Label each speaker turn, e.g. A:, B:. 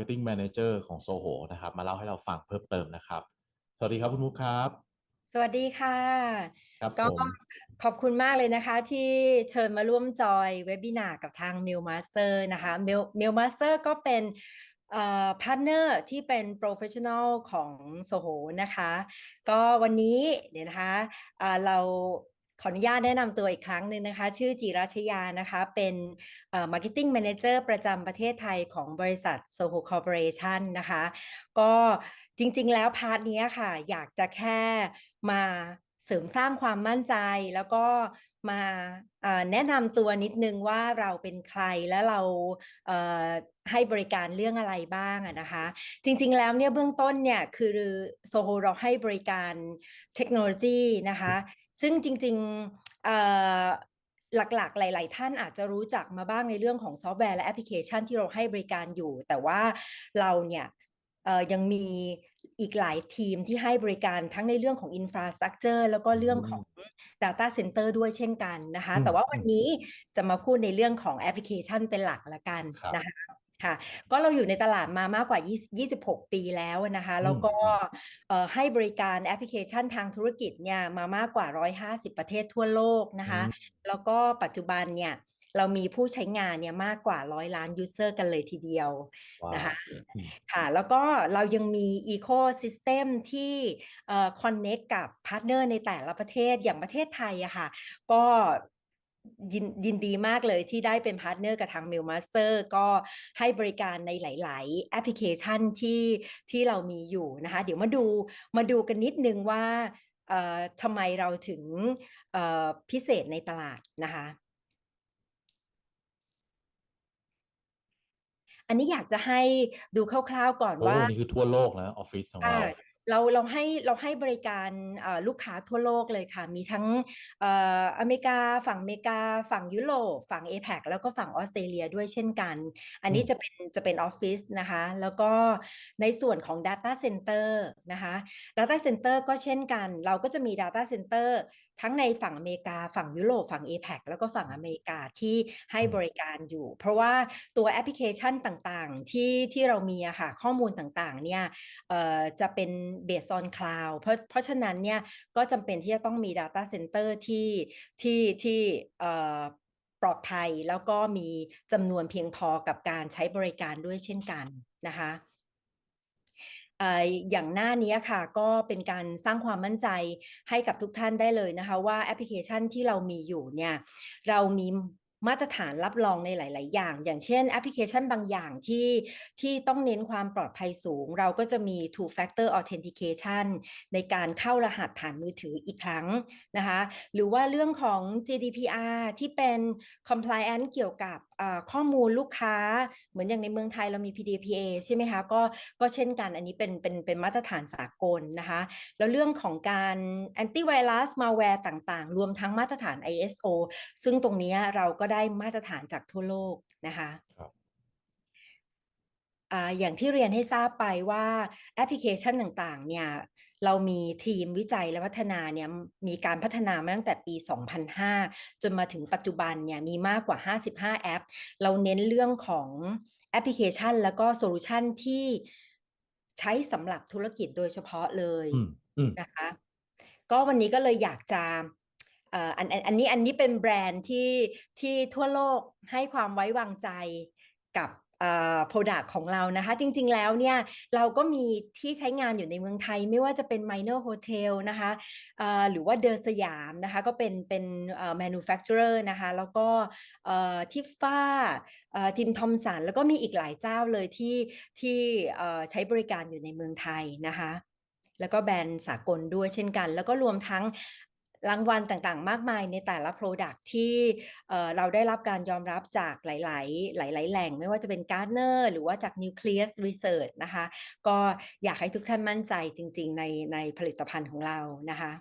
A: Marketing Manager ของ Soho นะครับ มาเล่าให้เราฟังเพิ่มเติมนะครับ สวัสดีครับคุณมุกครับ
B: สวัสดีค่ะ
A: ครับ
B: ก็
A: ผม
B: ขอบคุณมากเลยนะคะที่เชิญมาร่วมจอยเวบินากับทาง Mail Master นะคะ Mail Mail Master ก็เป็นเอ่อพาร์ทเนอร์ที่เป็น Professional ของ Soho นะคะ ก็วันนี้เดี๋ยวนะคะอ่าเรา ขออนุญาตแนะนำตัวอีกครั้งหนึ่งนะคะ ชื่อจิรัชยานะคะ เป็น Marketing Manager ประจำประเทศไทยของบริษัท Soho Corporation นะคะ ก็จริงๆ แล้วพาร์ทนี้ค่ะ อยากจะแค่มา เสริมสร้างความมั่นใจแล้วก็มาแนะนำตัวนิดนึงว่าเราเป็นใครและเราเให้บริการเรื่องอะไรบ้างนะคะ จริงๆแล้วเนี่ยเบื้องต้นเนี่ยคือโซโฮเราให้บริการเทคโนโลยีนะคะ ซึ่งจริงๆหลักๆ หลาย ๆ ท่านอาจจะรู้จักมาบ้างในเรื่องของซอฟต์แวร์และแอปพลิเคชันที่เราให้บริการอยู่ แต่ว่าเราเนี่ยยังมี อีกหลายทีมที่ให้บริการทั้งในเรื่องของ Infrastructure แล้วก็เรื่องของ Data Center ด้วยเช่นกันนะคะ
A: อืม
B: แต่ว่าวันนี้จะมาพูดในเรื่องของแอปพลิเคชันเป็นหลักละกัน
A: ครับ
B: นะคะค่ะก็เราอยู่ในตลาดมามากกว่า20 26ปีแล้วนะคะแล้วก็
A: อืม
B: เอ่อให้บริการแอปพลิเคชันทางธุรกิจเนี่ยมามากกว่า 150 ประเทศทั่วโลกนะคะ
A: อืม
B: แล้วก็ปัจจุบันเนี่ย เรามีผู้ใช้งานเนี่ยมากกว่า100ล้านยูเซอร์กันเลยทีเดียว
A: ว้าว
B: นะคะ
A: อืม
B: ค่ะแล้วก็เรายังมี Ecosystem ที่เอ่อ connect กับพาร์ทเนอร์ในแต่ละประเทศอย่างประเทศไทยอะค่ะ ก็ยินยินดีมากเลยที่ได้เป็นพาร์ทเนอร์กับทาง Mail Master ก็ให้บริการในหลาย ๆ แอปพลิเคชันที่ที่เรามีอยู่นะคะ เดี๋ยวมาดูมาดูกันนิดนึงว่าเอ่อทำไมเราถึงเอ่อพิเศษในตลาดนะคะ อันนี้อยากจะให้ดูคร่าวๆก่อน
A: โอ้
B: ว่า
A: นี่คือทั่วโลกนะออฟฟิศของ
B: ค่ะ
A: เรา
B: เราเราให้เราให้บริการเอ่อลูกค้าทั่วโลกเลยค่ะ มีทั้งเอ่ออเมริกาฝั่งอเมริกา ฝั่งยุโรปฝั่ง APAC แล้วก็ฝั่งออสเตรเลียด้วยเช่นกัน อันนี้
A: อืม
B: จะเป็นจะเป็นออฟฟิศนะคะ แล้วก็ในส่วนของ Data Center นะคะ Data Center ก็เช่นกัน เราก็จะมี Data Center ทั้งในฝั่งอเมริกา ฝั่งยุโรปฝั่ง APAC แล้วก็ฝั่งอเมริกาที่ให้
A: อืม
B: บริการอยู่ เพราะว่าตัวแอปพลิเคชันต่างๆ ที่ที่เรามีอะค่ะข้อมูลต่างๆเนี่ยเอ่อจะเป็น based on cloud เพราะเพราะฉะนั้นเนี่ยก็จำเป็นที่จะต้องมี data center ที่ที่ที่เอ่ปลอดภัยแล้วก็มีจำนวนเพียงพอกับการใช้บริการด้วยเช่นกันนะคะอย่างหน้านี้ค่ะก็เป็นการสร้างความมั่นใจให้กับทุกท่านได้เลยนะคะ ว่าแอปพลิเคชันที่เรามีอยู่เนี่ยเรามี มาตรฐานรับรองในหลาย ๆ อย่าง อย่างเช่นแอปพลิเคชันบางอย่างที่ที่ต้องเน้นความปลอดภัยสูง เราก็จะมี two factor authentication ในการเข้ารหัสผ่านมือถืออีกครั้งนะคะหรือว่าเรื่องของ GDPR ที่เป็น compliance เกี่ยวกับข้อมูลลูกค้า เหมือนอย่างในเมืองไทยเรามี PDPA ใช่ไหมคะก็ก็เช่นกันอันนี้เป็นเป็นเป็นมาตรฐานสากลนะคะแล้วเรื่องของการ antivirus malware ต่าง ๆ รวมทั้งมาตรฐาน ISO ซึ่งตรงนี้เราก็ได้มาตรฐานจากทั่วโลกนะคะ
A: ครับ
B: อ่าอย่างที่เรียนให้ทราบไปว่าแอปพลิเคชันต่างๆ เนี่ยเรามีทีมวิจัยและพัฒนาเนี่ยมีการพัฒนามาตั้งแต่ปี 2005 จนมาถึงปัจจุบันเนี่ยมีมากกว่า 55 แอป เราเน้นเรื่องของแอปพลิเคชัน แล้วก็โซลูชันที่ใช้สำหรับธุรกิจโดยเฉพาะเลย
A: อืมอืม
B: นะคะ ก็วันนี้ก็เลยอยากจะเอันอันนี้อันนี้เป็นแบรนด์ที่ที่ทั่วโลกให้ความไว้วางใจกับเอ่อ product ของเรานะคะ จริงๆแล้วเนี่ย เราก็มีที่ใช้งานอยู่ในเมืองไทยไม่ว่าจะเป็น Minor Hotel นะคะหรือว่าเดินสยามนะคะ ก็เป็นเป็น manufacturer นะคะ แล้วก็ทิฟฟ้าจิมทอมสัน แล้วก็มีอีกหลายเจ้าเลยที่ที่ใช้บริการอยู่ในเมืองไทยนะคะแล้วก็แบรนด์สากลด้วยเช่นกัน แล้วก็รวมทั้ง รางวัลต่างๆ มากมายในแต่ละ Product ที่เราได้รับการยอมรับจากหลายๆ หลาย ๆ แหล่ง ไม่ว่าจะเป็น Gartner หรือว่าจาก Nucleus Research นะคะ ก็อยากให้ทุกท่านมั่นใจจริง ๆ ในในผลิตภัณฑ์ของเรานะคะ